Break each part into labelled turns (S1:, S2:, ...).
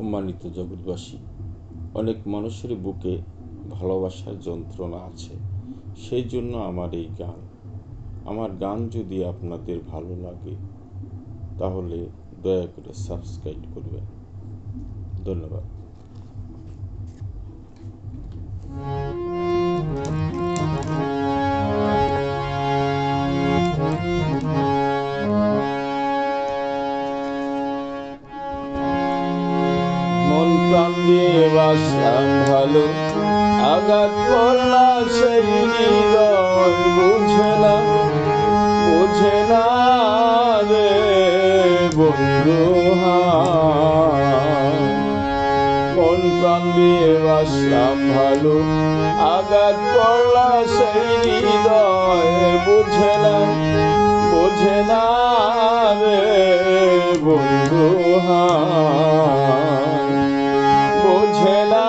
S1: সম্মানিত জগৎবাসী, অনেক মানুষের বুকে ভালোবাসার যন্ত্রণা আছে, সেই জন্য আমার এই গান। আমার গান যদি আপনাদের ভালো লাগে, তাহলে দয়া করে সাবস্ক্রাইব করবেন। ধন্যবাদ। ভালো আঘাত করলা সেই হৃদয় বুঝে না বুঝে না রে বন্ধু। মন প্রাণ দিয়ে বাসলাম ভালো আঘাত করলা সেই হৃদয় বুঝে না বুঝে না রে বন্ধু হায়। বোঝে না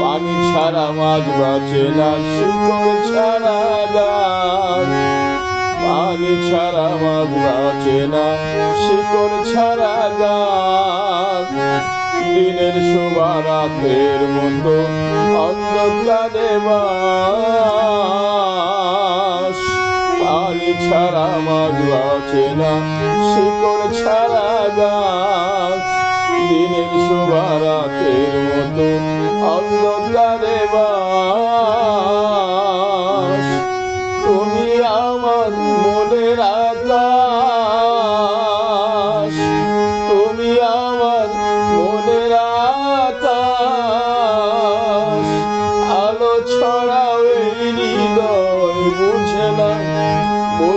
S1: পানি ছাড়া মাছ বাঁচে না শিকড় ছাড়া গাছ পানি ছাড়া মাছ বাঁচে না শিকড় ছাড়া গাছ দিনের শোভা রাতের মতো অন্ধকারে বাস। ছাড়া মাছ বাঁচে না, শিকড় ছাড়া গাছ। দিনের শোভা রাতের মতো অন্ধকারে বাস।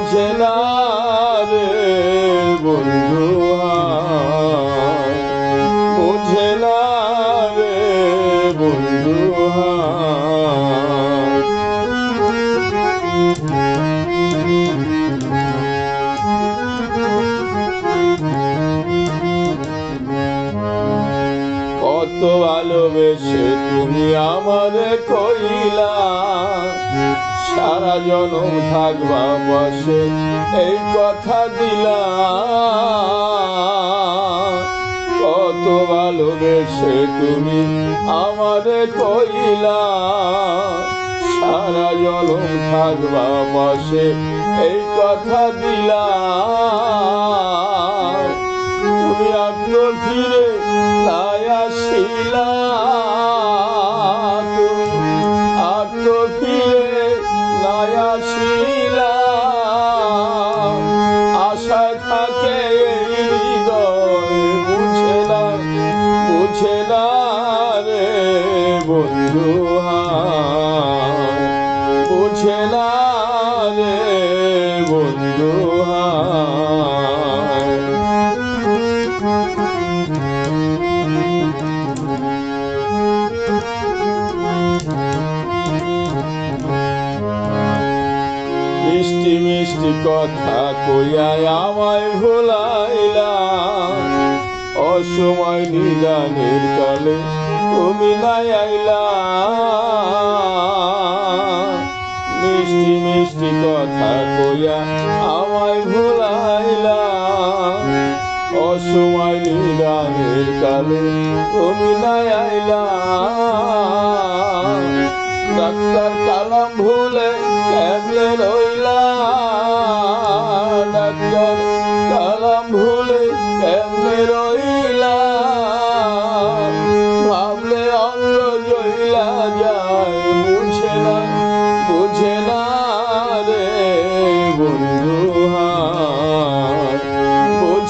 S1: বুঝে রে বন্ধু। বুঝে না রে বন্ধু। কত ভালোবেসে তুমি আমারে কইলা সারা জনম থাকবা বসে এই কথা দিলা কত ভালোবেসে তুমি আমারে কইলা। সারা জনম থাকবা বসে এই কথা দিলা তুমি আত্ম ফিরে লায়া শিলা বুঝে না রে বন্ধু। বুঝে না রে বন্ধু মিষ্টি মিষ্টি কথা কইয়াই আমায় ভুলাইলা অসময় নিদানের কালে তুমি নাই আইলা। মিষ্টি মিষ্টি কথা কইয়া আমায় ভুলাইলা। অসময় নিদানের কালে তুমি নাই আইলা। ডাক্তার কালাম ভুলে কেমনে রইলা?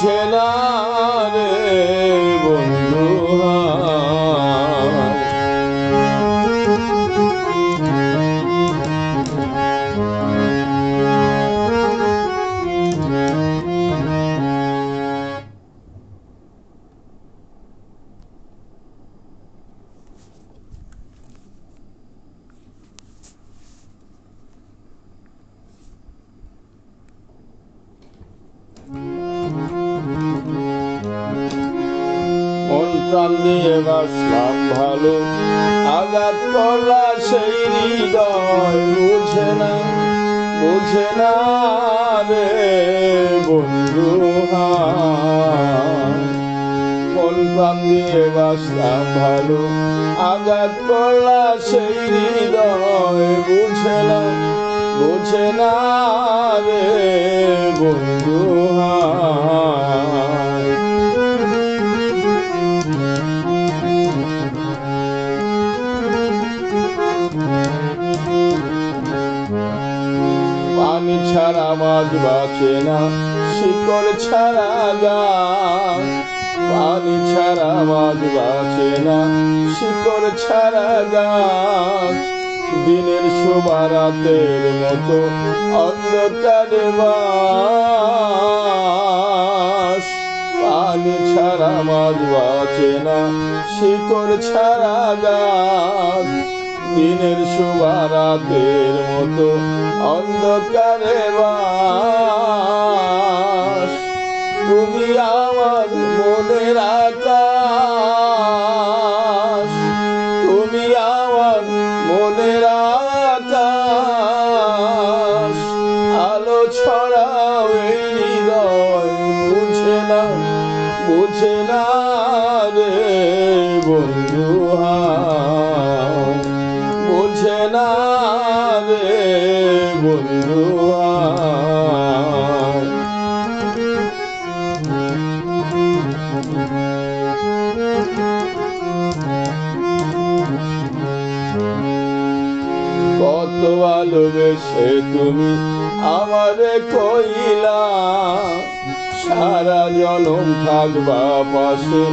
S1: বুঝে প্রাণ দিয়ে বাসলাম ভালো আঘাত করলা সেই হৃদয় বুঝে না বুঝে না রে বন্ধু। মন প্রাণ দিয়ে বাসলাম ভালো আঘাত করলা সেই হৃদয় বুঝে না বুঝে না রে বন্ধু ছাড়া বাঁচে না শিকড় ছাড়া গাছ। পানি ছাড়া মাছ বাঁচে না শিকড় ছাড়া গাছ। দিনের শোভা রাতের মতো অন্ধকারে পানি ছাড়া মাছ বাঁচে না শিকড় ছাড়া গাছ। দিনের সুবারাতের রাতের মতো অন্ধকারে বাস। তুমি আমার মনের আকাশ। তুমি আমার মনের বুঝে না রে বন্ধু হায়। কত ভালোবেসে তুমি আমারে কইলা, সারা জনম থাকবা পাশে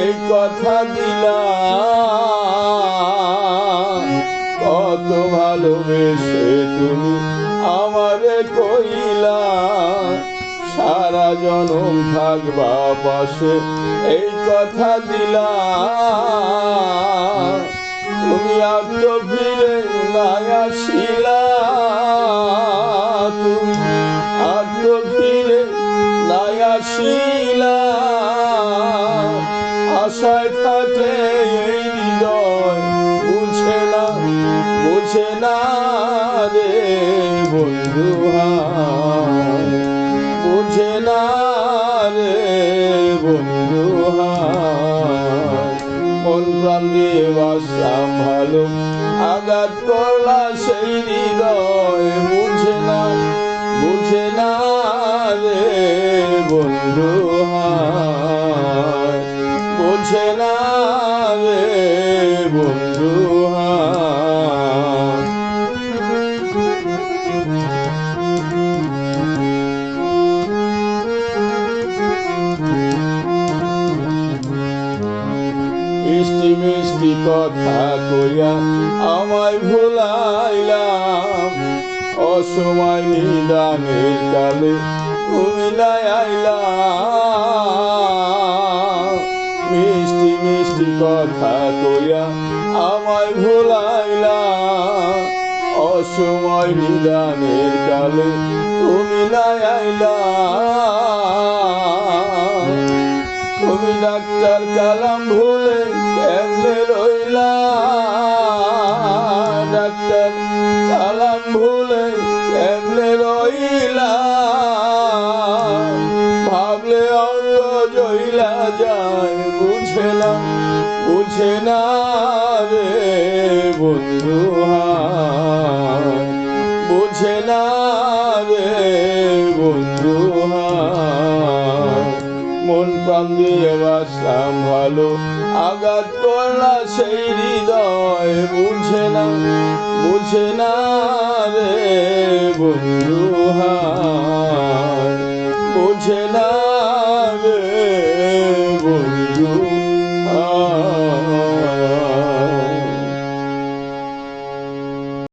S1: এই কথা দিলা কত ভালোবেসে তুমি আমারে কইলা। সারা জনম থাকবা পাশে এই কথা দিলা। তুমি আত্ম ফিরে নাই আসিলা। তুমি আত্ম ফিরে নাই আসিলা। আশায় থাকে বুঝে না রে বন্ধু বুঝে না রে বন্ধু মন প্রাণ দিয়ে বাসলাম ভালো, আঘাত করলা সেই হৃদয়। বুঝে না বুঝে না রে বন্ধু বুঝে না অসময় নিদানের কালে তুমি নাই আইলাম। মিষ্টি মিষ্টি কথা কইয়া আমায় ভুলাইলাম। অসময় নিদানের কালে তুমি নাই যায় বুঝে না রে বন্ধু বুঝে না রে বন্ধু মন প্রাণ দিয়ে বাসলাম ভালো, আঘাত করলা সেই হৃদয়। বুঝে না বুঝে না রে বন্ধু। বুঝে না